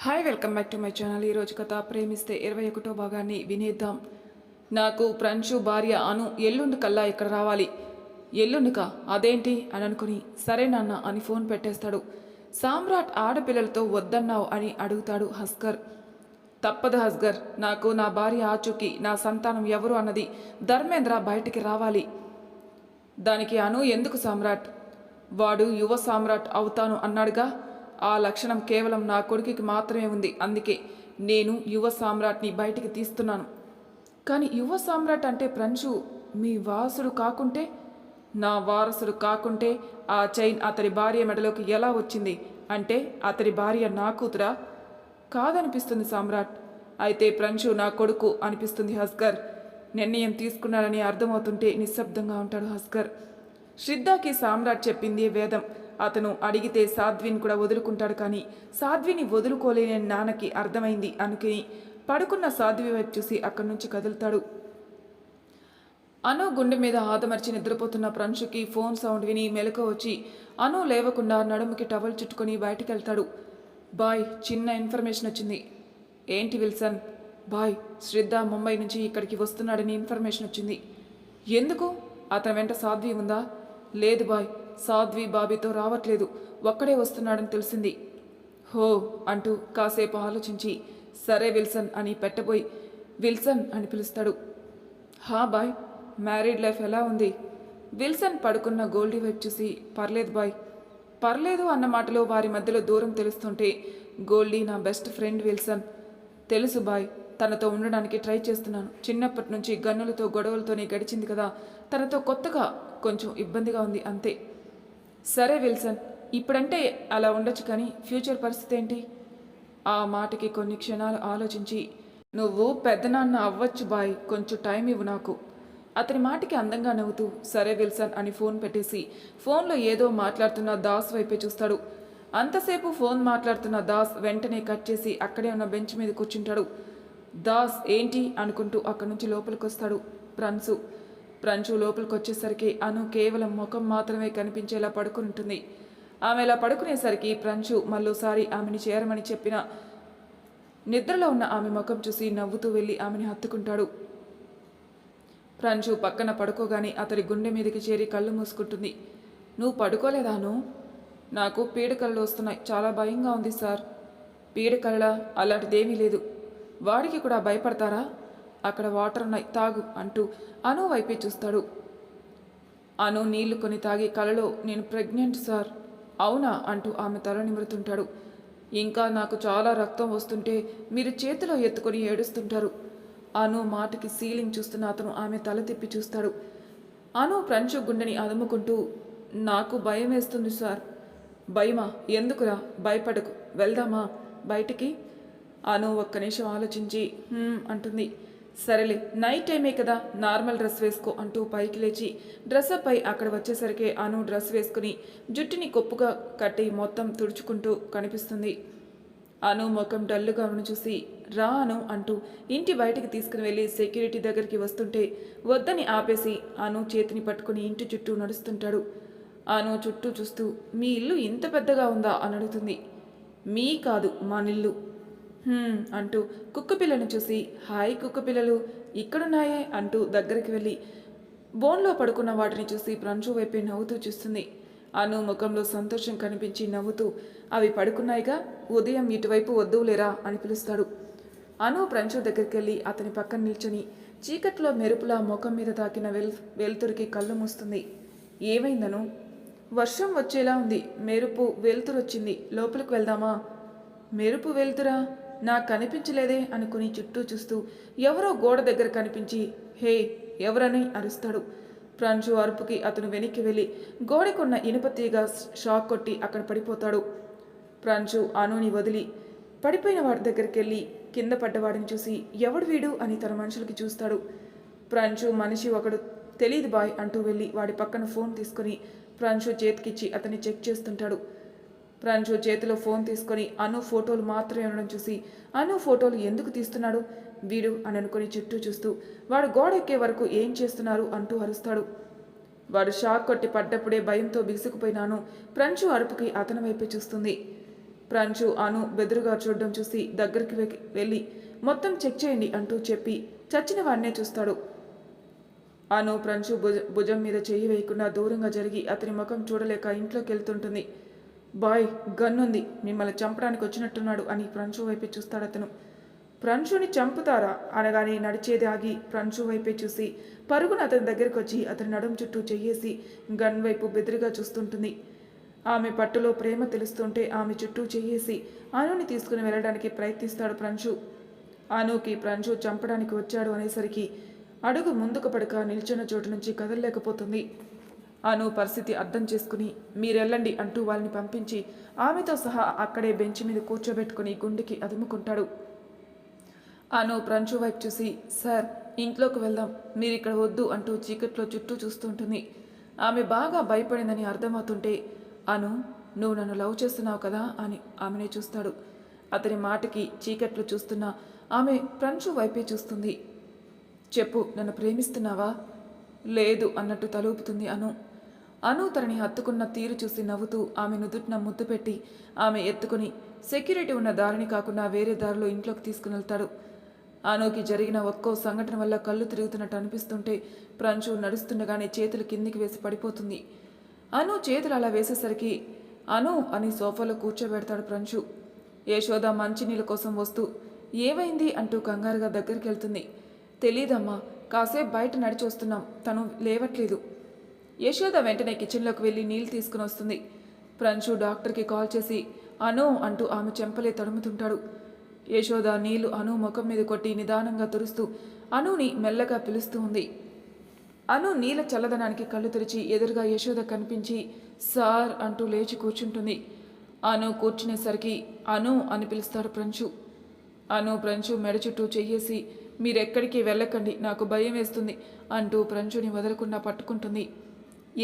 Hi welcome back to my channel ఈరోజు కథ ప్రేమిస్తే ఇరవై ఒకటో భాగాన్ని వినేద్దాం. నాకు ప్రంశు భార్య అను ఎల్లుండి కల్లా ఇక్కడ రావాలి. ఎల్లుండికా? అదేంటి? అని అనుకుని సరే నాన్న అని ఫోన్ పెట్టేస్తాడు. సామ్రాట్ ఆడపిల్లలతో వద్దన్నావు అని అడుగుతాడు హస్కర్. తప్పదు హస్గర్ నాకు నా భార్య ఆచూకి నా సంతానం ఎవరు అన్నది ధర్మేంద్ర బయటికి రావాలి. దానికి అను ఎందుకు సామ్రాట్? వాడు యువ సామ్రాట్ అవుతాను అన్నాడుగా. ఆ లక్షణం కేవలం నా కొడుకుకి మాత్రమే ఉంది. అందుకే నేను యువ సామ్రాట్ని బయటికి తీస్తున్నాను. కానీ యువ సామ్రాట్ అంటే ప్రంశు మీ వారసుడు కాకుంటే నా వారసుడు కాకుంటే ఆ చైన్ అతడి భార్య మెడలోకి ఎలా వచ్చింది? అంటే అతడి భార్య నా కూతురా? కాదనిపిస్తుంది సామ్రాట్. అయితే ప్రంశు నా కొడుకు అనిపిస్తుంది హస్కర్. నిర్ణయం తీసుకున్నాడని అర్థమవుతుంటే నిశ్శబ్దంగా ఉంటాడు హస్కర్. శ్రద్ధకి సామ్రాట్ చెప్పింది వేదం. అతను అడిగితే సాధ్విని కూడా వదులుకుంటాడు కానీ సాధ్విని వదులుకోలేని నాన్నకి అర్థమైంది అనుకుని పడుకున్న సాధ్వి వైపు చూసి అక్కడి నుంచి కదులుతాడు. అను గుండె మీద ఆదమర్చి నిద్రపోతున్న ప్రంశుకి ఫోన్ సౌండ్ విని మెలకు వచ్చి అను లేవకుండా నడుముకి టవల్ చుట్టుకొని బయటికి వెళ్తాడు. బాయ్ చిన్న ఇన్ఫర్మేషన్ వచ్చింది. ఏంటి విల్సన్? బాయ్ శ్రద్ధ ముంబై నుంచి ఇక్కడికి వస్తున్నాడని ఇన్ఫర్మేషన్ వచ్చింది. ఎందుకు? అతని వెంట సాధ్వి ఉందా? లేదు బాయ్ సాధ్వి బాబీతో రావట్లేదు. ఒక్కడే వస్తున్నాడని తెలిసింది. హో అంటూ కాసేపు ఆలోచించి సరే విల్సన్ అని పెట్టబోయి విల్సన్ అని పిలుస్తాడు. హా బాయ్ మ్యారీడ్ లైఫ్ ఎలా ఉంది? విల్సన్ పడుకున్న గోల్డీ వైపు చూసి పర్లేదు బాయ్. పర్లేదు అన్న మాటలో వారి మధ్యలో దూరం తెలుస్తుంటే గోల్డీ నా బెస్ట్ ఫ్రెండ్ విల్సన్. తెలుసు బాయ్ తనతో ఉండడానికి ట్రై చేస్తున్నాను. చిన్నప్పటి నుంచి గన్నులతో గొడవలతోనే గడిచింది కదా తనతో కొత్తగా కొంచెం ఇబ్బందిగా ఉంది అంతే. సరే విల్సన్. ఇప్పుడంటే అలా ఉండొచ్చు కానీ ఫ్యూచర్ పరిస్థితి ఏంటి? ఆ మాటకి కొన్ని క్షణాలు ఆలోచించి నువ్వు పెద్దనాన్న అవ్వచ్చు బాయ్ కొంచెం టైం ఇవ్వు నాకు. అతని మాటకి అందంగా నవ్వుతూ సరే విల్సన్ అని ఫోన్ పెట్టేసి ఫోన్లో ఏదో మాట్లాడుతున్న దాస్ వైపే చూస్తాడు. అంతసేపు ఫోన్ మాట్లాడుతున్న దాస్ వెంటనే కట్ చేసి అక్కడే ఉన్న బెంచ్ మీద కూర్చుంటాడు. దాస్ ఏంటి? అనుకుంటూ అక్కడి నుంచి లోపలికి వస్తాడు ప్రంశు ప్రంచు లోపలికి వచ్చేసరికి అను కేవలం ముఖం మాత్రమే కనిపించేలా పడుకుంటుంది. ఆమె ఇలా పడుకునేసరికి ప్రంచు మళ్ళోసారి ఆమెని చేరమని చెప్పిన నిద్రలో ఉన్న ఆమె ముఖం చూసి నవ్వుతూ వెళ్ళి ఆమెని హత్తుకుంటాడు. ప్రంచు పక్కన పడుకోగానే అతడి గుండె మీదకి చేరి కళ్ళు మూసుకుంటుంది. నువ్వు పడుకోలేదాను నాకు పీడకలలు వస్తున్నాయి. చాలా భయంగా ఉంది సార్. పీడకళ్ళ అలాంటిదేమీ లేదు. వాడికి కూడా భయపడతారా? అక్కడ వాటర్ ఉన్నాయి తాగు అంటూ అను వైపే చూస్తాడు. అను నీళ్ళు కొని తాగి కలలో నేను ప్రెగ్నెంట్ సార్. అవునా అంటూ ఆమె తల నిమురుతుంటాడు. ఇంకా నాకు చాలా రక్తం వస్తుంటే మీరు చేతిలో ఎత్తుకొని ఏడుస్తుంటారు. అను మాటకి సీలింగ్ చూస్తున్న అతను ఆమె తల తిప్పి చూస్తాడు. అను ప్రంచు గుండెని అదుముకుంటూ నాకు భయం వేస్తుంది సార్. భయమా? ఎందుకురా? భయపడకు. వెళ్దామా? బయటికి? అను ఒక్క నిమిషం ఆలోచించి అంటుంది. సరేలే నైట్ టైమే కదా నార్మల్ డ్రెస్ వేసుకో అంటూ పైకి లేచి డ్రెస్అప్ అయి అక్కడ వచ్చేసరికి అను డ్రెస్ వేసుకుని జుట్టుని కొప్పుగా కట్టి మొత్తం తుడుచుకుంటూ కనిపిస్తుంది. అను ముఖం డల్లుగా ఆమెను చూసి రా అను అంటూ ఇంటి బయటికి తీసుకుని వెళ్ళి సెక్యూరిటీ దగ్గరికి వస్తుంటే వద్దని ఆపేసి అను చేతిని పట్టుకుని ఇంటి చుట్టూ నడుస్తుంటాడు. అను చుట్టూ చూస్తూ మీ ఇల్లు ఇంత పెద్దగా ఉందా? అని అడుగుతుంది. మీ కాదు మా నిల్లు. అంటూ కుక్కపిల్లను చూసి హాయ్ కుక్కపిల్లలు ఇక్కడున్నాయే అంటూ దగ్గరికి వెళ్ళి బోన్లో పడుకున్న వాటిని చూసి ప్రంచు వైపే నవ్వుతూ చూస్తుంది. అను ముఖంలో సంతోషం కనిపించి నవ్వుతూ అవి పడుకున్నాయిగా ఉదయం ఇటువైపు వద్దువులేరా అని పిలుస్తాడు. అను ప్రంచు దగ్గరికి వెళ్ళి అతని పక్కన నిల్చొని చీకట్లో మెరుపులా ముఖం మీద తాకిన వెల్ వెలుతురికి కళ్ళు మూస్తుంది. ఏమైందను వర్షం వచ్చేలా ఉంది. మెరుపు వెలుతురు వచ్చింది లోపలికి వెళ్దామా? మెరుపు వెలుతురా? నాకు కనిపించలేదే అనుకుని చుట్టూ చూస్తూ ఎవరో గోడ దగ్గర కనిపించి హే ఎవరని? అరుస్తాడు. ప్రాంజు అరుపుకి అతను వెనక్కి వెళ్ళి గోడకున్న ఇనుపతీగ షాక్ కొట్టి అక్కడ పడిపోతాడు. ప్రాంజు అనుని వదిలి పడిపోయిన వాడి దగ్గరికి వెళ్ళి కింద పడ్డవాడిని చూసి ఎవడు వీడు? అని తన మనుషులకి చూస్తాడు. ప్రాంజు మనిషి ఒకడు తెలియదు బాయ్ అంటూ వెళ్ళి వాడి పక్కన ఫోన్ తీసుకుని ప్రాంశు చేతికిచ్చి అతన్ని చెక్ చేస్తుంటాడు. ప్రాంశు చేతిలో ఫోన్ తీసుకొని అను ఫోటోలు మాత్రమే ఉండడం చూసి అను ఫోటోలు ఎందుకు తీస్తున్నాడు? వీడు అని అనుకుని చుట్టూ చూస్తూ వాడు గోడ ఎక్కే వరకు ఏం చేస్తున్నారు? అంటూ అరుస్తాడు. వాడు షాక్ కొట్టి పడ్డప్పుడే భయంతో బిగుసుకుపోయినాను. ప్రంచు అరుపుకి అతని వైపే చూస్తుంది. ప్రంచు అను బెదురుగా చూడడం చూసి దగ్గరికి వెళ్ళి మొత్తం చెక్ చేయండి అంటూ చెప్పి చచ్చిన వాడినే చూస్తాడు. అను ప్రంచు భుజం మీద చెయ్యి వేయకుండా దూరంగా జరిగి అతని ముఖం చూడలేక ఇంట్లోకి వెళ్తుంటుంది. బాయ్ గన్నుంది. మిమ్మల్ని చంపడానికి వచ్చినట్టున్నాడు అని ప్రంచు వైపే చూస్తాడు అతను ప్రంచుని చంపుతారా? అనగానే నడిచేది ఆగి ప్రంచు వైపే చూసి పరుగున అతని దగ్గరికి వచ్చి అతని నడుం చుట్టూ చెయ్యేసి గన్ వైపు బెదిరిగా చూస్తుంటుంది. ఆమె పట్టులో ప్రేమ తెలుస్తుంటే ఆమె చుట్టూ చెయ్యేసి అనుని తీసుకుని వెళ్ళడానికి ప్రయత్నిస్తాడు ప్రంచు. అనుకి ప్రంచు చంపడానికి వచ్చాడు అనేసరికి అడుగు ముందుకు పడక నిల్చున్న చోటు నుంచి కదలలేకపోతుంది. అను పరిస్థితి అర్థం చేసుకుని మీరెళ్ళండి అంటూ వాళ్ళని పంపించి ఆమెతో సహా అక్కడే బెంచ్ మీద కూర్చోబెట్టుకుని గుండెకి అదుముకుంటాడు. అను ప్రంచు వైపు చూసి సార్ ఇంట్లోకి వెళ్దాం. మీరు ఇక్కడ వద్దు అంటూ చీకట్లో చుట్టూ చూస్తుంటుంది ఆమె బాగా భయపడిందని అర్థమవుతుంటే అను నువ్వు నన్ను లవ్ చేస్తున్నావు కదా అని ఆమెనే చూస్తాడు. అతని మాటకి చీకట్లు చూస్తున్న ఆమె ప్రంచు వైపే చూస్తుంది. చెప్పు నన్ను ప్రేమిస్తున్నావా? లేదు అన్నట్టు తలూపుతుంది అను. అను తనని హత్తుకున్న తీరు చూసి నవ్వుతూ ఆమె నుదుటిన ముద్దు పెట్టి ఆమె ఎత్తుకుని సెక్యూరిటీ ఉన్న దారిని కాకుండా వేరే దారిలో ఇంట్లోకి తీసుకుని వెళ్తాడు. అనుకి జరిగిన ఒక్కో సంఘటన వల్ల కళ్ళు తిరుగుతున్నట్టు అనిపిస్తుంటే ప్రంచు నడుస్తుండగానే చేతులు కిందికి వేసి పడిపోతుంది. అను చేతులు అలా వేసేసరికి అను అని సోఫాలో కూర్చోబెడతాడు ప్రంచు. యశోద మంచినీళ్ళ కోసం వస్తూ ఏమైంది? అంటూ కంగారుగా దగ్గరికి వెళ్తుంది. తెలీదమ్మా కాసేపు బయట నడిచి వస్తున్నాం. తను లేవట్లేదు. యశోద వెంటనే కిచెన్లోకి వెళ్ళి నీళ్ళు తీసుకుని వస్తుంది. ప్రంచు డాక్టర్కి కాల్ చేసి అను అంటూ ఆమె చెంపలే తడుముతుంటాడు. యశోద నీళ్ళు అను ముఖం మీద కొట్టి నిదానంగా తురుస్తూ అనుని మెల్లగా పిలుస్తూ ఉంది. అను నీల చల్లదనానికి కళ్ళు తెరిచి ఎదురుగా యశోద కనిపించి సార్ అంటూ లేచి కూర్చుంటుంది. అను కూర్చునేసరికి అను అని పిలుస్తాడు ప్రంచు అను ప్రంచు మెడ చుట్టూ చెయ్యేసి మీరెక్కడికి వెళ్ళకండి నాకు భయం వేస్తుంది అంటూ ప్రంచుని వదలకుండా పట్టుకుంటుంది.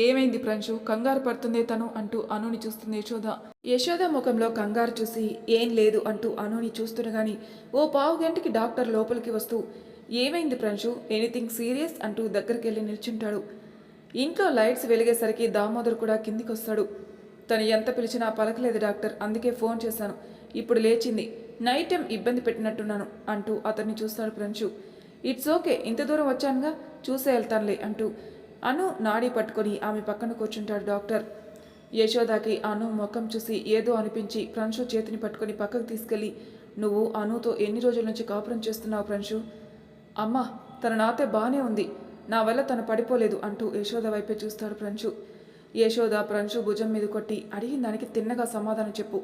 ఏమైంది ప్రంశు కంగారు పడుతుందే తను అంటూ అనుని చూస్తుంది యశోద. యశోద ముఖంలో కంగారు చూసి ఏం లేదు అంటూ అనుని చూస్తుండగాని ఓ పావు గంటకి డాక్టర్ లోపలికి వస్తూ ఏమైంది ప్రంశు ఎనీథింగ్ సీరియస్ అంటూ దగ్గరికి వెళ్ళి నిల్చుంటాడు. ఇంట్లో లైట్స్ వెలిగేసరికి దామోదర్ కూడా కిందికి వస్తాడు తను ఎంత పిలిచినా పలకలేదు డాక్టర్ అందుకే ఫోన్ చేశాను. ఇప్పుడు లేచింది. నైట్ టైం ఇబ్బంది పెట్టినట్టున్నాను అంటూ అతన్ని చూస్తాడు ప్రంశు ఇట్స్ ఓకే ఇంత దూరం వచ్చానుగా చూసే వెళ్తానులే అంటూ అను నాడి పట్టుకొని ఆమె పక్కన కూర్చుంటాడు డాక్టర్. యశోదాకి అను ముఖం చూసి ఏదో అనిపించి ప్రంశు చేతిని పట్టుకొని పక్కకు తీసుకెళ్ళి నువ్వు అనుతో ఎన్ని రోజుల నుంచి కాపురం చేస్తున్నావు ప్రంశు అమ్మా తన నాతే బాగానే ఉంది. నా వల్ల తను పడిపోలేదు అంటూ యశోద వైపే చూస్తాడు ప్రంశు యశోద ప్రంశు భుజం మీద కొట్టి అడిగిన దానికి తిన్నగా సమాధానం చెప్పు.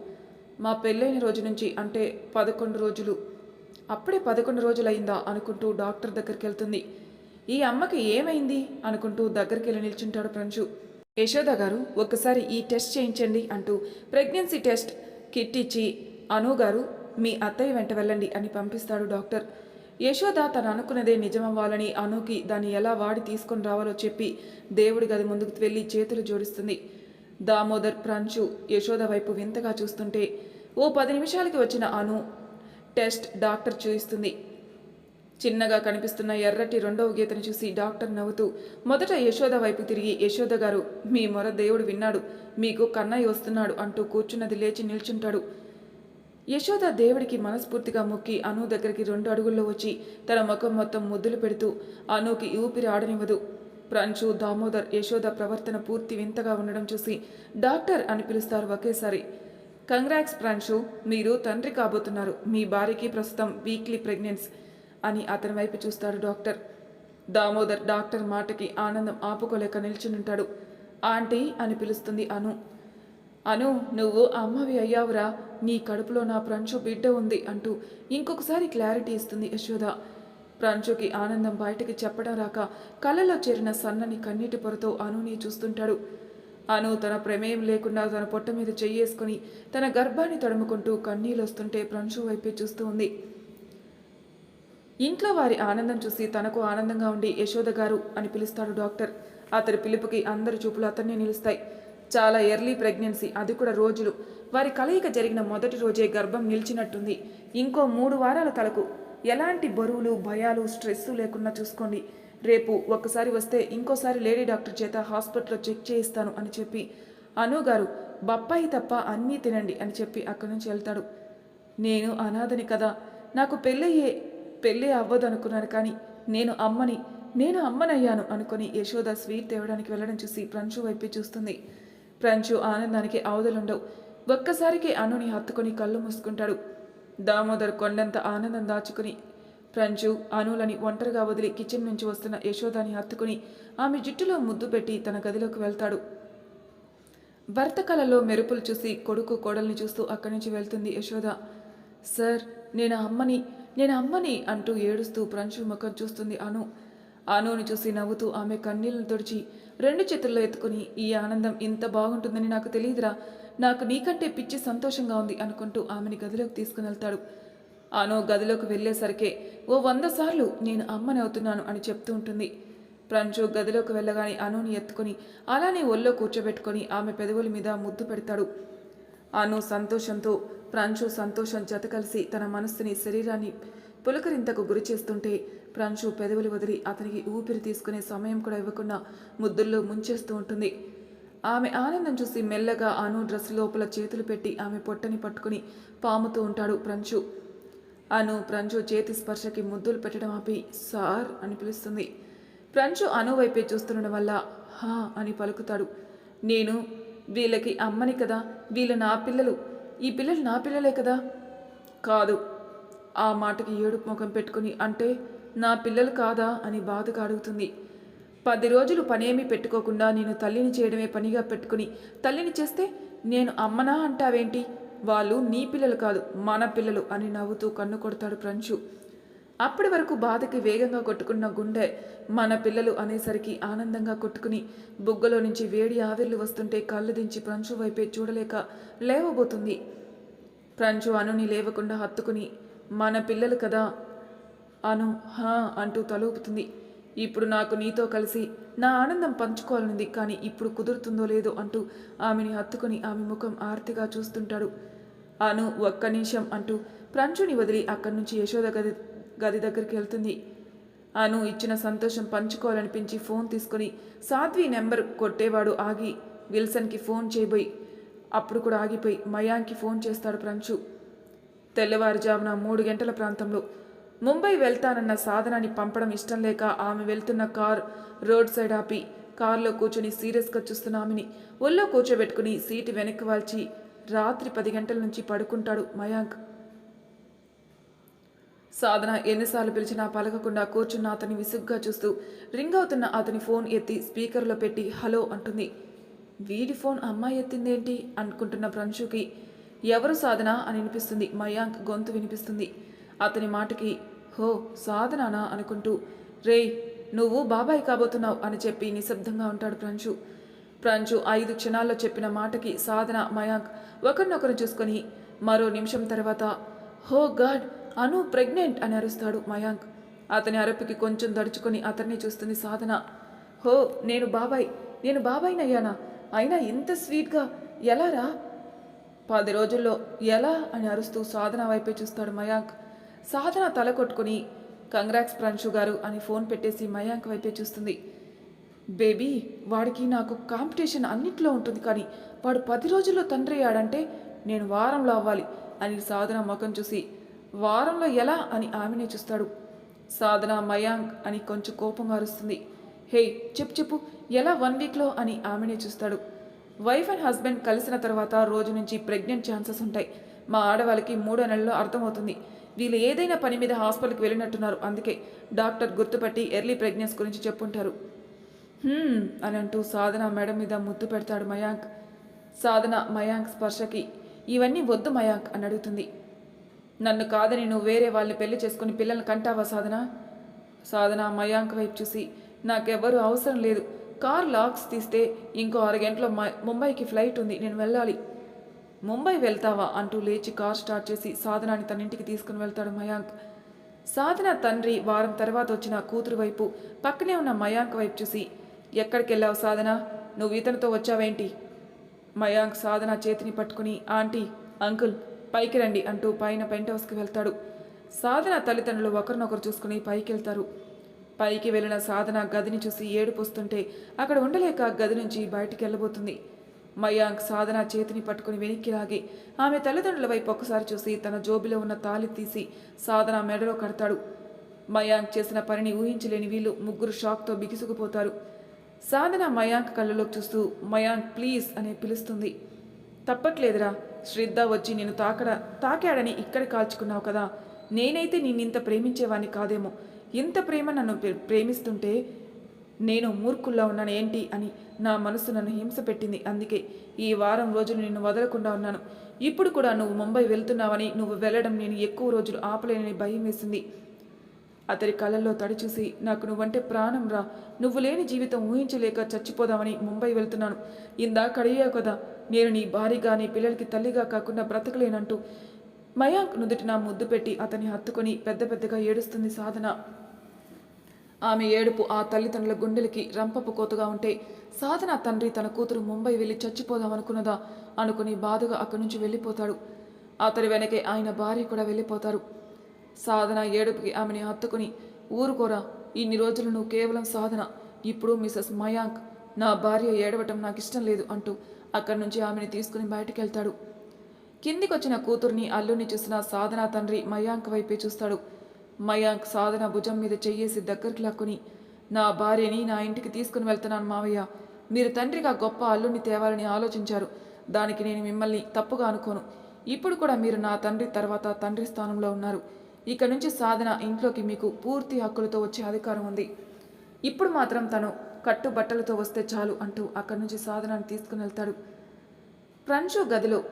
మా పెళ్ళైన రోజు నుంచి అంటే పదకొండు రోజులు. అప్పుడే పదకొండు రోజులైందా అనుకుంటూ డాక్టర్ దగ్గరికి వెళ్తుంది. ఈ అమ్మకి ఏమైంది? అనుకుంటూ దగ్గరికి వెళ్ళి నిల్చుంటాడు ప్రంచు యశోద గారు ఒక్కసారి ఈ టెస్ట్ చేయించండి అంటూ ప్రెగ్నెన్సీ టెస్ట్ కిట్ ఇచ్చి అను గారు మీ అత్తయ్య వెంట వెళ్ళండి అని పంపిస్తాడు డాక్టర్. యశోద తను అనుకున్నదే నిజమవ్వాలని అనుకి దాన్ని ఎలా వాడి తీసుకొని రావాలో చెప్పి దేవుడి గది ముందుకు వెళ్ళి చేతులు జోడిస్తుంది. దామోదర్ ప్రంచు యశోద వైపు వింతగా చూస్తుంటే ఓ పది నిమిషాలకి వచ్చిన అను టెస్ట్ డాక్టర్ చూయిస్తుంది. చిన్నగా కనిపిస్తున్న ఎర్రటి రెండవ గీతను చూసి డాక్టర్ నవ్వుతూ మొదట యశోద వైపు తిరిగి యశోద గారు మీ మొర దేవుడు విన్నాడు మీకు కన్నయ్య వస్తున్నాడు అంటూ కూర్చున్నది లేచి నిల్చుంటాడు. యశోద దేవుడికి మనస్ఫూర్తిగా మొక్కి అను దగ్గరికి రెండు అడుగుల్లో వచ్చి తన ముఖం మొత్తం ముద్దులు పెడుతూ అనుకి ఊపిరి ఆడనివ్వదు. ప్రంచు దామోదర్ యశోద ప్రవర్తన పూర్తి వింతగా ఉండడం చూసి డాక్టర్ అని పిలుస్తారు ఒకేసారి. కంగ్రాక్స్ ప్రంచు మీరు తండ్రి కాబోతున్నారు మీ భార్యకి ప్రస్తుతం వీక్లీ ప్రెగ్నెన్స్. అని అతని వైపు చూస్తాడు డాక్టర్. దామోదర్ డాక్టర్ మాటకి ఆనందం ఆపుకోలేక నిల్చునుంటాడు. ఆంటీ అని పిలుస్తుంది అను. అను నువ్వు అమ్మవి అయ్యావురా. నీ కడుపులో నా ప్రంచు బిడ్డ ఉంది అంటూ ఇంకొకసారి క్లారిటీ ఇస్తుంది యశోద. ప్రంచుకి ఆనందం బయటకి చెప్పడం రాక కళ్ళలో చేరిన సన్నని కన్నీటి పొరతో అనుని చూస్తుంటాడు. అను తన ప్రమేయం లేకుండా తన పొట్ట మీద చెయ్యేసుకుని తన గర్భాన్ని తడుముకుంటూ కన్నీళ్ళు వస్తుంటే ప్రంచు వైపే చూస్తూ ఉంది. ఇంట్లో వారి ఆనందం చూసి తనకు ఆనందంగా ఉండి యశోద గారు అని పిలుస్తాడు డాక్టర్. అతడి పిలుపుకి అందరి చూపులు అతన్నే నిలుస్తాయి. చాలా ఎర్లీ ప్రెగ్నెన్సీ అది కూడా రోజులు. వారి కలయిక జరిగిన మొదటి రోజే గర్భం నిలిచినట్టుంది. ఇంకో మూడు వారాల తలకు ఎలాంటి బరువులు భయాలు స్ట్రెస్ లేకుండా చూసుకోండి. రేపు ఒక్కసారి వస్తే ఇంకోసారి లేడీ డాక్టర్ చేత హాస్పిటల్లో చెక్ చేయిస్తాను అని చెప్పి అనుగారు బప్పాయి తప్ప అన్నీ తినండి అని చెప్పి అక్కడి నుంచి వెళ్తాడు. నేను అనాథని కదా. నాకు పెళ్ళయ్యే పెళ్ళి అవ్వదు అనుకున్నాను కానీ నేను అమ్మని నేను అమ్మనయ్యాను అనుకుని యశోద స్వీట్ తేవడానికి వెళ్ళడం చూసి ప్రంచు వైపే చూస్తుంది. ప్రంచు ఆనందానికి అవధులుండవు ఒక్కసారికి అనుని హత్తుకొని కళ్ళు మూసుకుంటాడు. దామోదర్ కొండంత ఆనందం దాచుకుని ప్రంచు అనులని ఒంటరిగా వదిలి కిచెన్ నుంచి వస్తున్న యశోదాని హత్తుకుని ఆమె జుట్టులో ముద్దు పెట్టి తన గదిలోకి వెళ్తాడు. భర్త కళలో మెరుపులు చూసి కొడుకు కోడల్ని చూస్తూ అక్కడి నుంచి వెళ్తుంది యశోద. సార్ నేను అమ్మని నేను అమ్మని అంటూ ఏడుస్తూ ప్రంశు ముఖం చూస్తుంది అను. అనుని చూసి నవ్వుతూ ఆమె కన్నీళ్ళను తుడిచి రెండు చేతుల్లో ఎత్తుకుని ఈ ఆనందం ఇంత బాగుంటుందని నాకు తెలియదురా. నాకు నీకంటే పిచ్చి సంతోషంగా ఉంది అనుకుంటూ ఆమెని గదిలోకి తీసుకుని వెళ్తాడు. అను గదిలోకి వెళ్ళేసరికే ఓ వంద సార్లు నేను అమ్మని అవుతున్నాను అని చెప్తూ ఉంటుంది. ప్రంచు గదిలోకి వెళ్ళగానే అనుని ఎత్తుకొని అలానే ఒళ్ళో కూర్చోబెట్టుకొని ఆమె పెదవుల మీద ముద్దు పెడతాడు. అను సంతోషంతో ప్రాంశు సంతోషం జత కలిసి తన మనస్సుని శరీరాన్ని పులకరింతకు గురి చేస్తుంటే ప్రాంశు పెదవులు వదిలి అతనికి ఊపిరి తీసుకునే సమయం కూడా ఇవ్వకుండా ముద్దుల్లో ముంచేస్తూ ఉంటుంది. ఆమె ఆనందం చూసి మెల్లగా అను డ్రెస్ లోపల చేతులు పెట్టి ఆమె పొట్టని పట్టుకుని పాముతూ ఉంటాడు ప్రంచు అను ప్రంచు చేతి స్పర్శకి ముద్దులు పెట్టడం ఆపి సార్ అని పిలుస్తుంది. ప్రంచు అను వైపే చూస్తుండడం వల్ల హా అని పలుకుతాడు. నేను వీళ్ళకి అమ్మని కదా వీళ్ళ నా పిల్లలు ఈ పిల్లలు నా పిల్లలే కదా? కాదు. ఆ మాటకి ఏడుపు ముఖం పెట్టుకుని అంటే నా పిల్లలు కాదా అని బాధగా అడుగుతుంది. పది రోజులు పనేమీ పెట్టుకోకుండా నేను తల్లిని చేయడమే పనిగా పెట్టుకుని తల్లిని చేస్తే నేను అమ్మనా అంటావేంటి? వాళ్ళు నీ పిల్లలు కాదు మన పిల్లలు అని నవ్వుతూ కన్ను కొడతాడు ప్రంచు అప్పటి వరకు బాధకి వేగంగా కొట్టుకున్న గుండె మన పిల్లలు అనేసరికి ఆనందంగా కొట్టుకుని బుగ్గలో నుంచి వేడి ఆవిర్లు వస్తుంటే కళ్ళు దించి ప్రంచు వైపే చూడలేక లేవబోతుంది. ప్రంచు అనుని లేవకుండా హత్తుకుని మన పిల్లలు కదా? అను హా అంటూ తలూపుతుంది. ఇప్పుడు నాకు నీతో కలిసి నా ఆనందం పంచుకోవాలనుంది కానీ ఇప్పుడు కుదురుతుందో లేదో అంటూ ఆమెని హత్తుకుని ఆమె ముఖం ఆర్తిగా చూస్తుంటాడు. అను ఒక్క నిమిషం అంటూ ప్రంచుని వదిలి అక్కడి నుంచి యశోద గది గది దగ్గరికి వెళ్తుంది. అను ఇచ్చిన సంతోషం పంచుకోవాలనిపించి ఫోన్ తీసుకొని సాధ్వి నెంబర్ కొట్టేవాడు ఆగి విల్సన్కి ఫోన్ చేయబోయి అప్పుడు కూడా ఆగిపోయి మయాంకి ఫోన్ చేస్తాడు ప్రంచు. తెల్లవారుజామున మూడు గంటల ప్రాంతంలో ముంబై వెళ్తానన్న సాధనాన్ని పంపడం ఇష్టం లేక ఆమె వెళ్తున్న కార్ రోడ్ సైడ్ ఆపి కారులో కూర్చొని సీరియస్గా చూస్తున్న ఆమెని ఒళ్ళో కూర్చోబెట్టుకుని సీటు వెనక్కి వాల్చి రాత్రి పది గంటల నుంచి పడుకుంటాడు మయాంక్. సాధన ఎన్నిసార్లు పిలిచినా పలకకుండా కూర్చున్న అతని విసుగ్గా చూస్తూ రింగ్ అవుతున్న అతని ఫోన్ ఎత్తి స్పీకర్లో పెట్టి హలో అంటుంది. వీడి ఫోన్ అమ్మాయి ఎత్తిందేంటి? అనుకుంటున్న ప్రంశుకి ఎవరు సాధన అని వినిపిస్తుంది. మయాంక్ గొంతు వినిపిస్తుంది. అతని మాటకి హో సాధనానా? అనుకుంటూ రేయ్ నువ్వు బాబాయ్ కాబోతున్నావు అని చెప్పి నిశ్శబ్దంగా ఉంటాడు ప్రంచు ప్రంచు ఐదు క్షణాల్లో చెప్పిన మాటకి సాధన మయాంక్ ఒకరినొకరు చూసుకొని మరో నిమిషం తర్వాత హో గాడ్ అను ప్రెగ్నెంట్ అని అరుస్తాడు మయాంక్. అతని అరపుకి కొంచెం దడుచుకొని అతన్ని చూస్తుంది సాధన. హో నేను బాబాయ్. నేను బాబాయ్నయ్యానా? అయినా ఇంత స్వీట్గా. ఎలా రా పది రోజుల్లో ఎలా అని అరుస్తూ సాధన వైపే చూస్తాడు మయాంక్. సాధన తల కొట్టుకుని కంగ్రాక్స్ ప్రాన్షు గారు అని ఫోన్ పెట్టేసి మయాంక్ వైపే చూస్తుంది. బేబీ వాడికి నాకు కాంపిటీషన్ అన్నిట్లో ఉంటుంది కానీ వాడు పది రోజుల్లో తండ్రి అయ్యాడంటే నేను వారంలో అవ్వాలి అని సాధన ముఖం చూసి వారంలో ఎలా అని ఆమెనే చూస్తాడు. సాధన మయాంక్ అని కొంచెం కోపంగా అరుస్తుంది. హే చెప్పు చెప్పు ఎలా వన్ వీక్లో అని ఆమెనే చూస్తాడు. వైఫ్ అండ్ హస్బెండ్ కలిసిన తర్వాత రోజు నుంచి ప్రెగ్నెంట్ ఛాన్సెస్ ఉంటాయి. మా ఆడవాళ్ళకి మూడో నెలలో అర్థమవుతుంది. వీళ్ళు ఏదైనా పని మీద హాస్పిటల్కి వెళ్ళినట్టున్నారు. అందుకే డాక్టర్ గుర్తుపట్టి ఎర్లీ ప్రెగ్నెన్స్ గురించి చెప్పుంటారు. అని అంటూ సాధన మేడం మీద ముద్దు పెడతాడు మయాంక్. సాధన మయాంక్ స్పర్శకి ఇవన్నీ వద్దు మయాంక్ అని అడుగుతుంది. నన్ను కాదని నువ్వు వేరే వాళ్ళని పెళ్ళి చేసుకుని పిల్లల్ని కంటావా సాధన? సాధన మయాంక్ వైపు చూసి నాకెవ్వరూ అవసరం లేదు. కార్ లాక్స్ తీస్తే ఇంకో అరగంటలో మ- ముంబైకి ఫ్లైట్ ఉంది నేను వెళ్ళాలి. ముంబై వెళ్తావా? అంటూ లేచి కార్ స్టార్ట్ చేసి సాధనాన్ని తన ఇంటికి తీసుకుని వెళ్తాడు మయాంక్. సాధన తండ్రి వారం తర్వాత వచ్చిన కూతురు వైపు పక్కనే ఉన్న మయాంక్ వైపు చూసి ఎక్కడికి వెళ్ళావు సాధన? నువ్వు ఇతనితో వచ్చావేంటి? మయాంక్ సాధన చేతిని పట్టుకుని ఆంటీ అంకుల్ పైకి రండి అంటూ పైన పెంట్ హౌస్కి వెళ్తాడు. సాధన తల్లిదండ్రులు ఒకరినొకరు చూసుకుని పైకి వెళ్తారు పైకి వెళ్ళిన సాధన గదిని చూసి ఏడుపొస్తుంటే అక్కడ ఉండలేక గది నుంచి బయటికి వెళ్ళబోతుంది మయాంక్ సాధన చేతిని పట్టుకుని వెనక్కి లాగి ఆమె తల్లిదండ్రుల వైపు ఒక్కసారి చూసి తన జోబిలో ఉన్న తాలి తీసి సాధన మెడలో కడతాడు. మయాంక్ చేసిన పనిని ఊహించలేని వీళ్ళు ముగ్గురు షాక్తో బిగుసుకుపోతారు. సాధన మయాంక్ కళ్ళలోకి చూస్తూ మయాంక్ ప్లీజ్ అని పిలుస్తుంది. తప్పట్లేదురా. శ్రద్ధ వచ్చి నేను తాకడ తాకాడని ఇక్కడ కాల్చుకున్నావు కదా. నేనైతే నిన్నింత ప్రేమించేవాణ్ణి కాదేమో. ఇంత ప్రేమ నన్ను ప్రే- ప్రేమిస్తుంటే నేను మూర్ఖుల్లా ఉన్నాను ఏంటి అని నా మనసు నన్ను హింస పెట్టింది అందుకే ఈ వారం రోజులు నిన్ను వదలకుండా ఉన్నాను. ఇప్పుడు కూడా నువ్వు ముంబై వెళ్తున్నావని నువ్వు వెళ్ళడం నేను ఎక్కువ రోజులు ఆపలేనని భయం వేసింది. అతడి కళ్ళల్లో తడి చూసి నాకు నువ్వంటే ప్రాణం రా. నువ్వు లేని జీవితం ఊహించలేక చచ్చిపోదామని ముంబై వెళ్తున్నాను. ఇందాక అడిగావు కదా నేను నీ భార్యగా నీ పిల్లలకి తల్లిగా కాకుండా బ్రతకలేనంటూ మయాంక్ నుదుటి నా ముద్దు పెట్టి అతని హత్తుకొని పెద్ద పెద్దగా ఏడుస్తుంది సాధన. ఆమె ఏడుపు ఆ తల్లిదండ్రుల గుండెలకి రంపపు కోతగా ఉంటే సాధన తండ్రి తన కూతురు ముంబై వెళ్ళి చచ్చిపోదామనుకున్నదా అనుకుని బాధగా అక్కడి నుంచి వెళ్ళిపోతాడు. అతడి వెనకే ఆయన భార్య కూడా వెళ్ళిపోతారు. సాధన ఏడుపుకి ఆమెని హత్తుకుని ఊరుకోరా ఇన్ని రోజులు నువ్వు కేవలం సాధన ఇప్పుడు మిసెస్ మయాంక్ నా భార్య ఏడవటం నాకు ఇష్టం లేదు అంటూ అక్కడి నుంచి ఆమెని తీసుకుని బయటికి వెళ్తాడు కిందికొచ్చిన కూతుర్ని అల్లుని చూసిన సాధన తండ్రి మయాంక్ వైపే చూస్తాడు. మయాంక్ సాధన భుజం మీద చెయ్యేసి దగ్గరికి లాక్కుని నా భార్యని నా ఇంటికి తీసుకుని వెళ్తున్నాను మావయ్య. మీరు తండ్రిగా గొప్ప అల్లుని తేవాలని ఆలోచించారు. దానికి నేను మిమ్మల్ని తప్పుగా అనుకోను. ఇప్పుడు కూడా మీరు నా తండ్రి తర్వాత తండ్రి స్థానంలో ఉన్నారు. ఇక నుంచి సాధన ఇంట్లోకి మీకు పూర్తి హక్కులతో వచ్చే అధికారం ఉంది. ఇప్పుడు మాత్రం తను కట్టుబట్టలతో వస్తే చాలు అంటూ అక్కడి నుంచి సాధనాన్ని తీసుకుని వెళ్తాడు. ప్రంశు గదిలో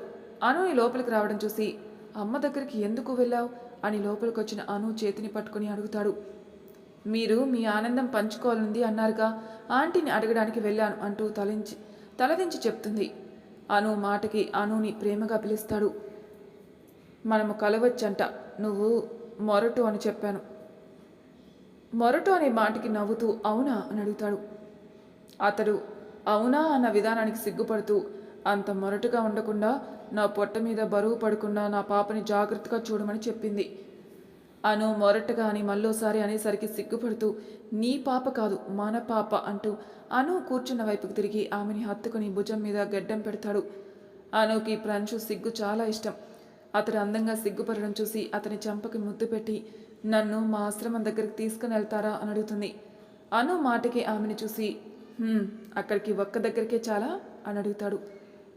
అనుని లోపలికి రావడం చూసి అమ్మ దగ్గరికి ఎందుకు వెళ్ళావు? అని లోపలికి వచ్చిన అను చేతిని పట్టుకుని అడుగుతాడు. మీరు మీ ఆనందం పంచుకోవాలంది అన్నారుగా. ఆంటీని అడగడానికి వెళ్ళాను అంటూ తలించి తలదించి చెప్తుంది. అను మాటకి అనుని ప్రేమగా పిలుస్తాడు. మనము కలవచ్చంట నువ్వు మొరటు అని చెప్పాను. మొరటు అనే మాటకి నవ్వుతూ అవునా? అని అడుగుతాడు. అతడు అవునా? అన్న విధానానికి సిగ్గుపడుతూ అంత మొరటుగా ఉండకుండా నా పొట్ట మీద బరువు పడకుండా నా పాపని జాగ్రత్తగా చూడమని చెప్పింది. అను మొరటుగా అని మళ్ళోసారి అనేసరికి సిగ్గుపడుతూ నీ పాప కాదు మన పాప అంటూ అను కూర్చున్న వైపుకు తిరిగి ఆమెని హత్తుకుని భుజం మీద గడ్డం పెడతాడు. అనుకి ప్రంచు సిగ్గు చాలా ఇష్టం. అతడు అందంగా సిగ్గుపడడం చూసి అతని చంపకి ముద్దు పెట్టి నన్ను మా ఆశ్రమం దగ్గరికి తీసుకుని వెళ్తారా అని అడుగుతుంది. అను మాటకి ఆమెను చూసి అక్కడికి ఒక్క దగ్గరికే చాలా? అని అడుగుతాడు.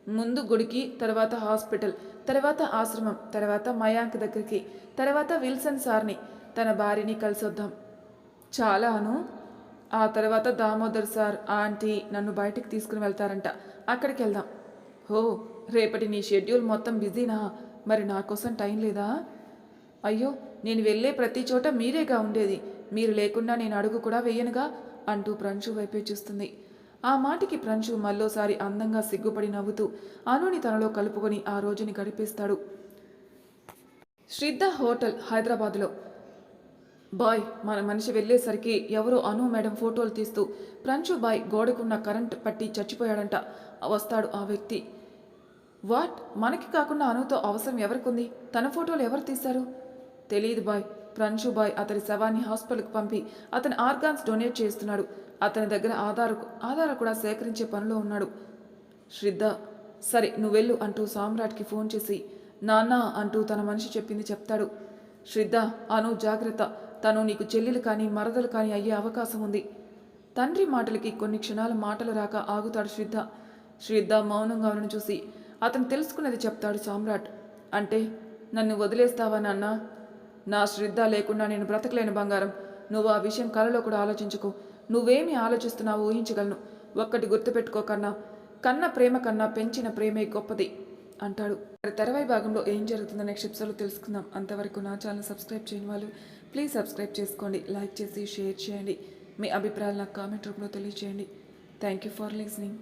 ముందు గుడికి తర్వాత హాస్పిటల్ తర్వాత ఆశ్రమం తర్వాత మయాంక్ దగ్గరికి తర్వాత విల్సన్ సార్ని తన భార్యని కలిసి వద్దాం చాలా అను. ఆ తర్వాత దామోదర్ సార్ ఆంటీ నన్ను బయటికి తీసుకుని వెళ్తారంట. అక్కడికి వెళ్దాం. హో రేపటి నీ షెడ్యూల్ మొత్తం బిజీనా? మరి నా కోసం టైం లేదా? అయ్యో నేను వెళ్ళే ప్రతి చోట మీరేగా ఉండేది. మీరు లేకుండా నేను అడుగు కూడా వేయనుగా అంటూ ప్రంచు వైపే చూస్తుంది. ఆ మాటికి ప్రంచు మళ్ళోసారి అందంగా సిగ్గుపడి నవ్వుతూ అనుని తనలో కలుపుకొని ఆ రోజుని గడిపేస్తాడు. శ్రద్ధ హోటల్ హైదరాబాద్లో. బాయ్ మన మనిషి వెళ్ళేసరికి ఎవరో అను మేడం ఫోటోలు తీస్తూ ప్రంచు బాయ్ గోడకున్న కరెంట్ పట్టి చచ్చిపోయాడంట. వస్తాడు ఆ వ్యక్తి. వాట్? మనకి కాకుండా అనుతో అవసరం ఎవరికుంది? తన ఫోటోలు ఎవరు తీశారు? తెలియదు బాయ్. ప్రంశు బాయ్ అతని శవాన్ని హాస్పిటల్కి పంపి అతని ఆర్గాన్స్ డొనేట్ చేస్తున్నాడు అతని దగ్గర ఆధార్ ఆధార్ కూడా సేకరించే పనిలో ఉన్నాడు. శ్రద్ధ సరే నువ్వెళ్ళు అంటూ సామ్రాట్కి ఫోన్ చేసి నాన్న అంటూ తన మనిషి చెప్పింది చెప్తాడు. శ్రద్ధ అను జాగ్రత్త. తను నీకు చెల్లెలు కానీ మరదలు కానీ అయ్యే అవకాశం ఉంది. తండ్రి మాటలకి కొన్ని క్షణాలు మాటలు రాక ఆగుతాడు శ్రద్ధ. శ్రద్ధ మౌనంగా ఉన్న చూసి అతను తెలుసుకున్నది చెప్తాడు సామ్రాట్. అంటే నన్ను వదిలేస్తావా నాన్న? నా శ్రద్ధ లేకుండా నేను బ్రతకలేను బంగారం. నువ్వు ఆ విషయం కలలో కూడా ఆలోచించుకో. నువ్వేమి ఆలోచిస్తున్నావో ఊహించగలను. ఒక్కటి గుర్తుపెట్టుకో కన్నా. కన్న ప్రేమ కన్నా పెంచిన ప్రేమే గొప్పది అంటాడు. మరి తెరవై భాగంలో ఏం జరుగుతుందో నెక్స్ట్ ఎపిసోడ్లో తెలుసుకుందాం. అంతవరకు నా ఛానల్ సబ్స్క్రైబ్ చేయని వాళ్ళు ప్లీజ్ సబ్స్క్రైబ్ చేసుకోండి. లైక్ చేసి షేర్ చేయండి. మీ అభిప్రాయాలు నాకు కామెంట్ రూపంలో తెలియజేయండి థ్యాంక్ యూ ఫర్ లిసనింగ్